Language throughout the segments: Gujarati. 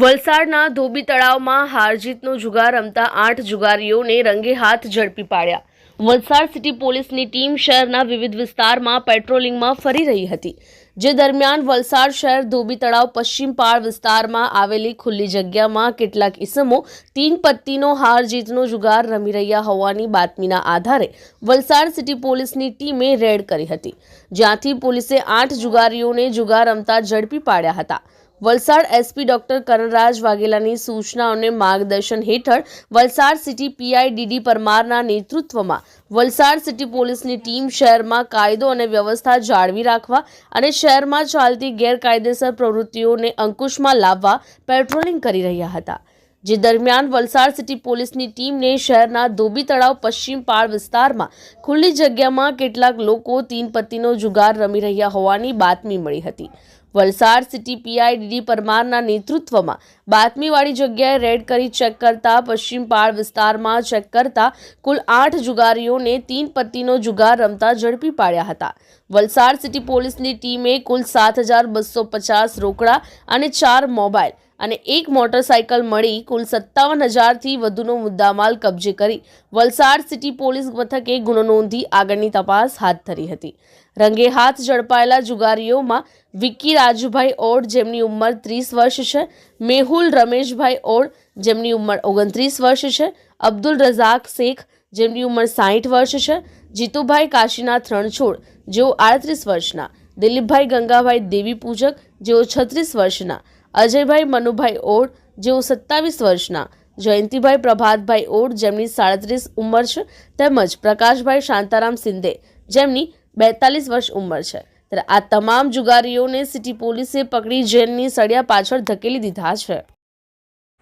વલસાડના ધોબી તળાવમાં હારજીતનો જુગાર રમતા આઠ જુગારીઓને રંગે હાથ ઝડપી પાડ્યા. વલસાડ સિટી પોલીસની ટીમ શહેરના વિવિધ વિસ્તારમાં પેટ્રોલિંગમાં ફરી રહી હતી. જે દરમિયાન વલસાડ શહેર ધોબી તળાવ પશ્ચિમ પાળ વિસ્તારમાં આવેલી ખુલ્લી જગ્યામાં કેટલાક ઇસમો તીન પત્તીનો હાર જીતનો જુગાર રમી રહ્યા હોવાની બાતમીના આધારે વલસાડ સિટી પોલીસની ટીમે રેડ કરી હતી. જ્યાંથી પોલીસે આઠ જુગારીઓને જુગાર રમતા ઝડપી પાડ્યા હતા. વલસાડ એસપી ડોક્ટર કરણરાજ વાઘેલાની સૂચના અને માર્ગદર્શન હેઠળ વલસાડ સિટી પીઆઈ ડીડી પરમારના નેતૃત્વમાં વલસાડ સિટી પોલીસની ટીમ શહેરમાં કાયદો અને વ્યવસ્થા જાળવી રાખવા અને શહેરમાં ચાલતી ગેરકાયદેસર પ્રવૃત્તિઓને અંકુશમાં લાવવા પેટ્રોલિંગ કરી રહ્યા હતા. જે દરમિયાન વલસાડ સિટી પોલીસની ટીમને શહેરના ધોબી તળાવ પશ્ચિમ પાળ વિસ્તારમાં ખુલ્લી જગ્યામાં કેટલાક લોકો તીન પત્તીનો જુગાર રમી રહ્યા હોવાની બાતમી મળી હતી. વલસાડ સિટી પીઆઈ ડીડી પરમારના નેતૃત્વમાં બાતમીવાળી જગ્યાએ રેડ કરી ચેક કરતા પશ્ચિમ પાળ વિસ્તારમાં ચેક કરતા કુલ આઠ જુગારીઓને તીન પત્તીનો જુગાર રમતા ઝડપી પાડ્યા હતા. વલસાડ સિટી પોલીસની ટીમે કુલ સાત હજાર બસો પચાસ રોકડા અને ચાર મોબાઈલ અને એક મોટરસાયકલ મળી કુલ સત્તાવન હજારથી વધુનો મુદ્દામાલ કબજે કરી. વલસાડ સિટી પોલીસ મથકે ગુનો નોંધી આગળની તપાસ હાથ ધરી હતી. રંગે હાથ ઝડપાયેલા જુગારીઓમાં વિક્કી રાજુભાઈ ઓડ જેમની ઉંમર ત્રીસ વર્ષ છે, મેહુલ રમેશભાઈ ઓડ જેમની ઉંમર ઓગણત્રીસ વર્ષ છે, અબ્દુલ રઝાક શેખ જેમની ઉંમર સાહીઠ વર્ષ છે, જીતુભાઈ કાશીનાથ રણછોડ જેઓ આડત્રીસ વર્ષના, દિલીપભાઈ ગંગાભાઈ દેવી પૂજક જેઓ છત્રીસ વર્ષના અજયભાઈ મનુભાઈ ઓડ, જેઓ સત્તાવીસ વર્ષના, જયંતિભાઈ પ્રભાતભાઈ ઓડ જેમની સાડત્રીસ ઉંમર છે, તેમજ પ્રકાશભાઈ શાંતારામ સિંધે જેમની બેતાલીસ વર્ષ ઉંમર છે. ત્યારે આ તમામ જુગારીઓને સિટી પોલીસે પકડી જેલની સળિયા પાછળ ધકેલી દીધા છે.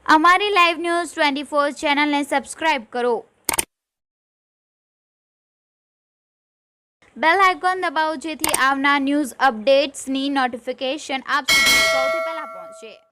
અમારી લાઈવ ન્યૂઝ ટ્વેન્ટી ફોર ચેનલને સબસ્ક્રાઇબ કરો. બેલ આઇકોન દબાવો જેથી આવનાર ન્યૂઝ અપડેટ્સની નોટિફિકેશન આપ સુધી સૌથી પહેલા shit.